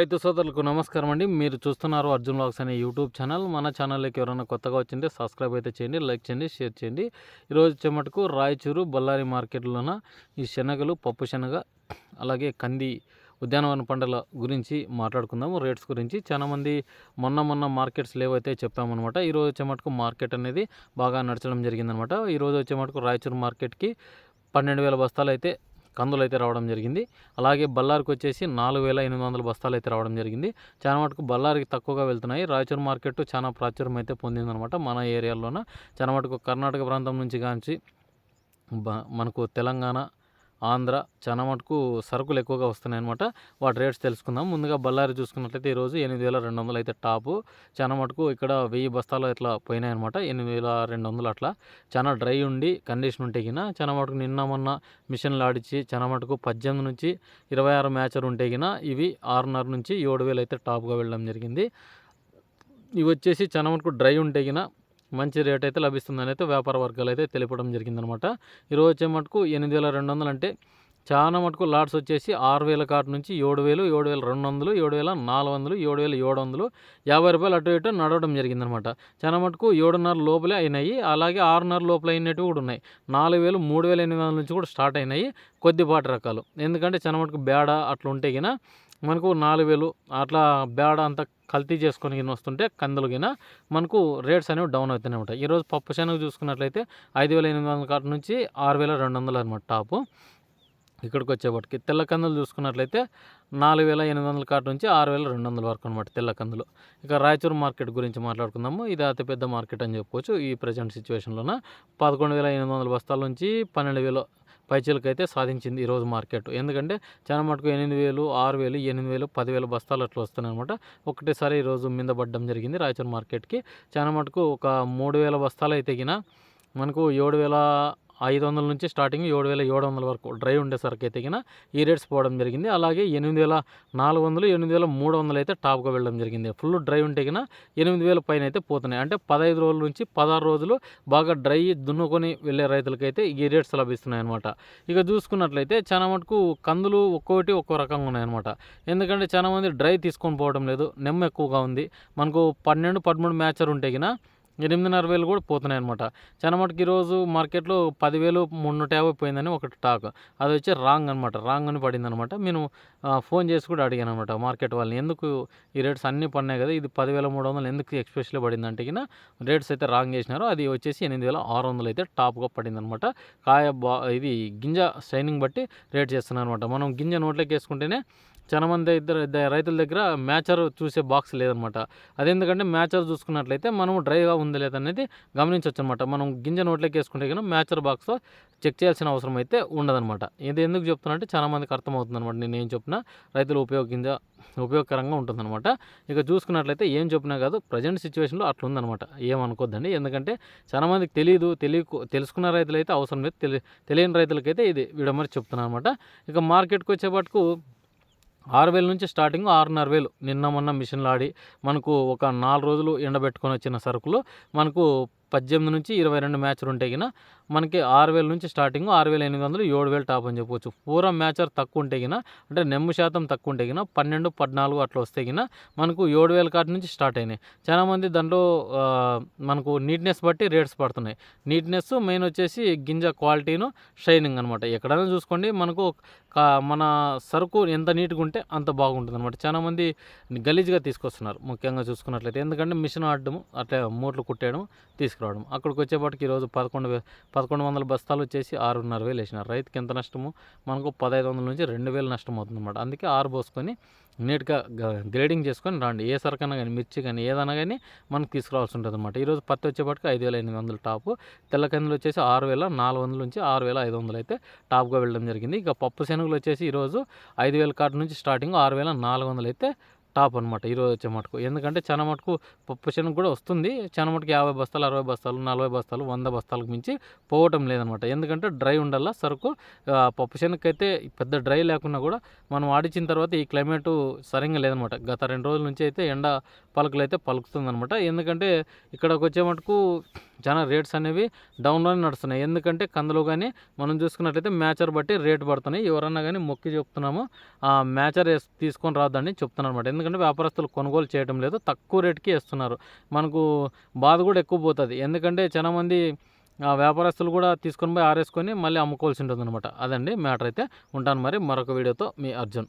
రైతు సోదరులకు నమస్కారం అండి. మీరు చూస్తున్నారు అర్జున్ లాక్స్ అనే యూట్యూబ్ ఛానల్. మన ఛానల్కి ఎవరైనా కొత్తగా వచ్చింటే సబ్స్క్రైబ్ అయితే చేయండి లైక్ చేయండి షేర్ చేయండి. ఈరోజు చెమటకు రాయచూరు బళ్ళారి మార్కెట్లోన ఈ శనగలు పప్పు శనగ అలాగే కంది ఉద్యానవన పంటల గురించి మాట్లాడుకుందాము రేట్స్ గురించి. చాలామంది మొన్న మొన్న మార్కెట్స్ లేవైతే చెప్పామన్నమాట. ఈరోజు వచ్చే మటుకు మార్కెట్ అనేది బాగా నడచడం జరిగిందనమాట ఈరోజు వచ్చే మటుకు రాయచూరు మార్కెట్కి పన్నెండు వేల బస్తాలు అయితే కందులు అయితే రావడం జరిగింది. అలాగే బల్లారికి వచ్చేసి నాలుగు వేల ఎనిమిది వందల బస్తాలు అయితే రావడం జరిగింది. చాలా మటుకు బల్లారికి తక్కువగా వెళ్తున్నాయి. రాయచూరు మార్కెట్ చాలా ప్రాచుర్యం అయితే పొందిందనమాట మన ఏరియాలోన. చాలా మటుకు కర్ణాటక ప్రాంతం నుంచి కాంచి బ- మనకు తెలంగాణ ఆంధ్ర చాలా మటుకు సరుకులు ఎక్కువగా వస్తున్నాయి అనమాట వాటి రేట్స్ తెలుసుకుందాం. ముందుగా బళ్ళారి చూసుకున్నట్లయితే ఈరోజు ఎనిమిది వేల రెండు వందలు అయితే టాపు. చాలా మటుకు ఇక్కడ వెయ్యి బస్తాలు ఇట్లా పోయినాయి అనమాట ఎనిమిది వేల రెండు వందలు అట్లా. చాలా డ్రై ఉండి కండిషన్ ఉంటే గిన చాలా మటుకు నిన్న మొన్న మిషన్లు ఆడిచి చాలా మటుకు పద్దెనిమిది నుంచి ఇరవై ఆరు మ్యాచర్ ఉంటే గిన ఇవి ఆరున్నర నుంచి ఏడు వేలు అయితే టాప్గా వెళ్ళడం జరిగింది. ఇవి వచ్చేసి చాలా మటుకు డ్రై ఉంటే గిన మంచి రేట్ అయితే లభిస్తుందని అయితే వ్యాపార వర్గాలు అయితే తెలిపడం జరిగిందనమాట. ఈరోజు వచ్చే మటుకు ఎనిమిది వేల రెండు వందలు అంటే చాలా మటుకు లాట్స్ వచ్చేసి ఆరు వేల కాటు నుంచి ఏడు వేలు ఏడు వేల రెండు వందలు ఏడు వేల నాలుగు వందలు ఏడు వేల ఏడు వందలు యాభై రూపాయలు అటు ఇటు నడవడం జరిగిందనమాట. చాలా మటుకు ఏడున్నర లోపలే అయినాయి. అలాగే ఆరున్నర లోపల అయినట్టు కూడా ఉన్నాయి. నాలుగు వేలు మూడు వేల ఎనిమిది వందల నుంచి కూడా స్టార్ట్ అయినాయి కొద్దిపాటి రకాలు. ఎందుకంటే చాలా మటుకు బేడ అట్లా ఉంటే గిన మనకు నాలుగు వేలు అట్లా బేడ అంతా కల్తీ చేసుకొని గిన వస్తుంటే కందులు గిన మనకు రేట్స్ అనేవి డౌన్ అవుతూనే ఉంటాయి. ఈరోజు పప్పు శనగ చూసుకున్నట్లయితే ఐదు వేల ఎనిమిది వందల కాటు నుంచి ఆరు వేల రెండు వందలు అనమాట టాపు. ఇక్కడికి వచ్చేపటికి తెల్ల కందులు చూసుకున్నట్లయితే నాలుగు వేల ఎనిమిది వందల కాటు నుంచి ఆరు వేల రెండు వందల వరకు అనమాట తెల్ల కందులు. ఇక రాయచూరు మార్కెట్ గురించి మాట్లాడుకుందాము. ఇది అతిపెద్ద మార్కెట్ అని చెప్పుకోవచ్చు ఈ ప్రజెంట్ సిచ్యువేషన్లోన. పదకొండు వేల ఎనిమిది వందల బస్తాల నుంచి పన్నెండు వేలు పైచీలకు అయితే సాధించింది ఈరోజు మార్కెట్. ఎందుకంటే చాలా మటుకు ఎనిమిది వేలు ఆరు వేలు ఎనిమిది వేలు పదివేల బస్తాలు అట్లా వస్తున్నాయి అనమాట ఒకటేసారి ఈరోజు మీద పడ్డం జరిగింది రాయచూర్ మార్కెట్కి. చాలా మటుకు ఒక మూడు వేల బస్తాలు అయితే మనకు ఏడు వేల ఐదు వందల నుంచి స్టార్టింగ్ ఏడు వేల ఏడు వందల వరకు డ్రై ఉండేసరికి అయితే ఈ రేట్స్ పోవడం జరిగింది. అలాగే ఎనిమిది వేల నాలుగు వందలు ఎనిమిది వేల మూడు వందలు అయితే టాప్గా వెళ్ళడం జరిగింది. ఫుల్ డ్రై ఉంటే కన్నా ఎనిమిది వేల పైన అయితే పోతున్నాయి. అంటే పదహైదు రోజుల నుంచి పదహారు రోజులు బాగా డ్రై దున్నుకొని వెళ్ళే రైతులకైతే ఈ రేట్స్ లభిస్తున్నాయి అనమాట ఇక చూసుకున్నట్లయితే చాలా మటుకు కందులు ఒక్కొక్కటి ఒక్కో రకంగా ఉన్నాయన్నమాట. ఎందుకంటే చాలా మంది డ్రై తీసుకొని పోవడం లేదు నెమ్మ ఎక్కువగా ఉంది. మనకు పన్నెండు పదమూడు మ్యాచర్ ఉంటే కన్నా ఎనిమిదిన్నర వేలు కూడా పోతున్నాయి అనమాట చాలా మటుకు ఈరోజు మార్కెట్లో పదివేలు మున్నూట యాభై పోయిందని ఒకటి టాక్. అది వచ్చి రాంగ్ అనమాట రాంగ్ అని పడింది అనమాట నేను ఫోన్ చేసి కూడా అడిగాను అనమాట మార్కెట్ వాళ్ళని. ఎందుకు ఈ రేట్స్ అన్నీ పడినాయి కదా ఇది పదివేల మూడు వందలు ఎందుకు ఎక్స్పెషల్గా పడింది అంటే కింద రేట్స్ అయితే రాంగ్ చేసినారు. అది వచ్చేసి ఎనిమిది వేల ఆరు వందలు అయితే టాప్గా పడింది అనమాట కాయ బా ఇది గింజ షైనింగ్ బట్టి రేట్ చేస్తున్నారు అనమాట మనం గింజ నోట్లోకి వేసుకుంటేనే చాలా మంది ఇద్దరు రైతుల దగ్గర మ్యాచర్ చూసే బాక్స్ లేదనమాట. అదెందుకంటే మ్యాచర్ చూసుకున్నట్లయితే మనం డ్రైగా ఉందా లేదనేది గమనించవచ్చు అనమాట మనం గింజ నోట్లోకి వేసుకుంటే కనుక మ్యాచర్ బాక్స్ చెక్ చేయాల్సిన అవసరం అయితే ఉండదనమాట. ఇది ఎందుకు చెప్తున్నా అంటే చాలా మందికి అర్థమవుతుంది అనమాట నేను ఏం చెప్పినా రైతులు ఉపయోగించ ఉపయోగకరంగా ఉంటుందన్నమాట ఇక చూసుకున్నట్లయితే ఏం చెప్పినా కాదు ప్రజెంట్ సిచ్యువేషన్లో అట్లా ఉందనమాట ఏమనుకోద్దండి? ఎందుకంటే చాలా మందికి తెలియదు తెలియ తెలుసుకున్న రైతులైతే అవసరం లేదు తెలియని రైతులకైతే ఇది వీడియో చెప్తున్నాను అనమాట ఇక మార్కెట్కి వచ్చేపట్టుకు ఆరు వేల నుంచి స్టార్టింగ్ ఆరున్నర వేలు నిన్న మొన్న మిషన్లు ఆడి మనకు ఒక నాలుగు రోజులు ఎండబెట్టుకొని వచ్చిన సరుకులు మనకు పద్దెనిమిది నుంచి ఇరవై రెండు మ్యాచ్లు ఉంటాయి గిన మనకి ఆరు వేల నుంచి స్టార్టింగ్ ఆరు వేల ఎనిమిది వందలు ఏడు వేలు టాప్ అని చెప్పవచ్చు పూరా మ్యాచర్ తక్కువ ఉంటే కినా అంటే నెమ్ము శాతం తక్కువ ఉంటే కినా పన్నెండు పద్నాలుగు అట్లా వస్తే కినా మనకు ఏడు వేల కాటి నుంచి స్టార్ట్ అయినాయి. చాలామంది దాంట్లో మనకు నీట్నెస్ బట్టి రేట్స్ పడుతున్నాయి. నీట్నెస్ మెయిన్ వచ్చేసి గింజ క్వాలిటీను షైనింగ్ అనమాట ఎక్కడైనా చూసుకోండి మనకు మన సరుకు ఎంత నీట్గా ఉంటే అంత బాగుంటుంది అనమాట చాలామంది గలీజ్గా తీసుకొస్తున్నారు ముఖ్యంగా చూసుకున్నట్లయితే. ఎందుకంటే మిషన్ ఆడడం అట్లా మూట్లు కుట్టేయడం తీసుకురావడం. అక్కడికి వచ్చేపాటికి ఈరోజు పదకొండు వే పదకొండు వందల బస్తాలు వచ్చేసి ఆరున్నర వేలు వేసినారు. రైతుకి ఎంత నష్టము? మనకు పదహైదు వందల నుంచి రెండు వేలు నష్టం అవుతుంది అనమాట అందుకే ఆరు పోసుకొని నీట్గా గ్రేడింగ్ చేసుకొని రండి. ఏ సరుకన్నా కానీ మిర్చి కానీ ఏదైనా కానీ మనకు తీసుకురావాల్సి ఉంటుంది అనమాట ఈరోజు పత్తి వచ్చేపాటికి ఐదు వేల ఎనిమిది వందలు టాపు. తెల్ల కందులు వచ్చేసి ఆరు వేల నాలుగు వందల నుంచి ఆరు వేల ఐదు వందలు అయితే టాప్గా వెళ్ళడం జరిగింది. ఇక పప్పు శనగలు వచ్చేసి ఈరోజు ఐదు వేల కాటు నుంచి స్టార్టింగ్ ఆరు వేల నాలుగు వందలు అయితే టాప్ అనమాట ఈరోజు వచ్చే మటుకు. ఎందుకంటే చాలా మటుకు పప్పు శనగ కూడా వస్తుంది. చాలా మటుకు యాభై బస్తాలు అరవై బస్తాలు నలభై బస్తాలు వంద బస్తాలకు మించి పోవటం లేదనమాట ఎందుకంటే డ్రై ఉండాలా సరుకు? పప్పు శనగకైతే అయితే పెద్ద డ్రై లేకున్నా కూడా మనం ఆడించిన తర్వాత ఈ క్లైమేట్ సరిగ్గా లేదనమాట గత రెండు రోజుల నుంచి అయితే ఎండ పలుకులు అయితే పలుకుతుందనమాట ఎందుకంటే ఇక్కడకు వచ్చే మటుకు చాలా రేట్స్ అనేవి డౌన్లోనే నడుస్తున్నాయి. ఎందుకంటే కందులు కానీ మనం చూసుకున్నట్లయితే మ్యాచర్ బట్టి రేట్ పడుతున్నాయి. ఎవరన్నా కానీ మొక్కి చెప్తున్నాము. ఆ మ్యాచర్ తీసుకొని రాదని చెప్తున్నాను అనమాట ఎందుకంటే వ్యాపారస్తులు కొనుగోలు చేయడం లేదు. తక్కువ రేట్కి వేస్తున్నారు మనకు బాధ కూడా ఎక్కువ పోతుంది. ఎందుకంటే చాలా మంది ఆ వ్యాపారస్తులు కూడా తీసుకొని పోయి ఆరేసుకొని మళ్ళీ అమ్ముకోవాల్సి ఉంటుంది అనమాట అదండి మ్యాటర్ అయితే. ఉంటాను మరి మరొక వీడియోతో మీ అర్జున్.